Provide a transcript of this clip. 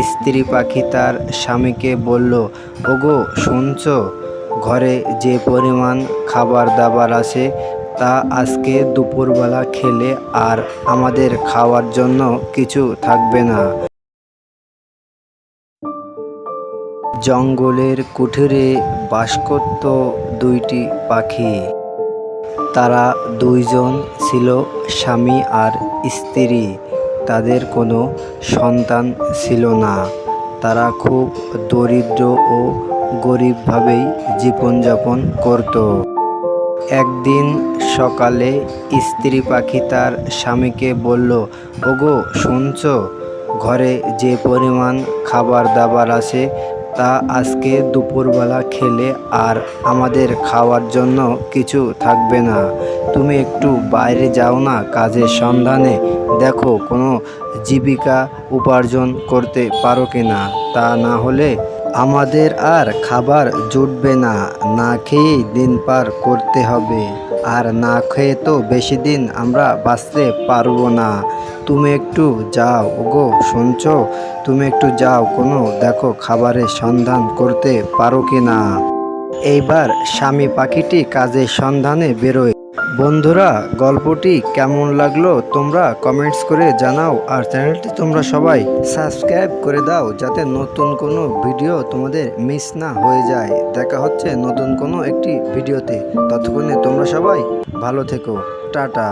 স্ত্রী পাখি তার স্বামীকে বলল, ওগো, শুনছ? ঘরে যে পরিমাণ খাবার দাবার আছে, তা আজকে দুপুরবেলা খেলে আর আমাদের খাওয়ার জন্য কিছু থাকবে না। জঙ্গলের কুঠিরে বাস করত দুইটি পাখি। তারা দুইজন ছিল স্বামী আর স্ত্রী। তাদের কোনো সন্তান ছিল না। তারা খুব দরিদ্র ও গরিবভাবেই জীবনযাপন করত। একদিন সকালে স্ত্রী পাখি তার স্বামীকে বলল, ওগো, শুনছ? ঘরে যে পরিমাণ খাবার দাবার আছে, তা আজকে দুপুরবেলা খেলে আর আমাদের খাওয়ার জন্য কিছু থাকবে না। তুমি একটু বাইরে যাও না কাজের সন্ধানে দেখো, কোনো জীবিকা উপার্জন করতে পারো কি না? তা না হলে আমাদের আর খাবার জুটবে না। না খেয়েই দিন পার করতে হবে। আর না খেয়ে তো বেশি দিন আমরা বাঁচতে পারব না। তুমি একটু যাও গো, শুনছো? তুমি একটু যাও, কোনো দেখো খাবারের সন্ধান করতে পারো কি না? এইবার স্বামী পাখিটি কাজের সন্ধানে বেরোয়। বন্ধুরা, গল্পটি কেমন লাগল তোমরা কমেন্টস করে জানাও আর চ্যানেলটি তোমরা সবাই সাবস্ক্রাইব করে দাও যাতে নতুন কোনো ভিডিও তোমাদের মিস না হয়ে যায়। দেখা হচ্ছে নতুন কোনো একটি ভিডিওতে। ততক্ষণে তোমরা সবাই ভালো থেকো। টাটা।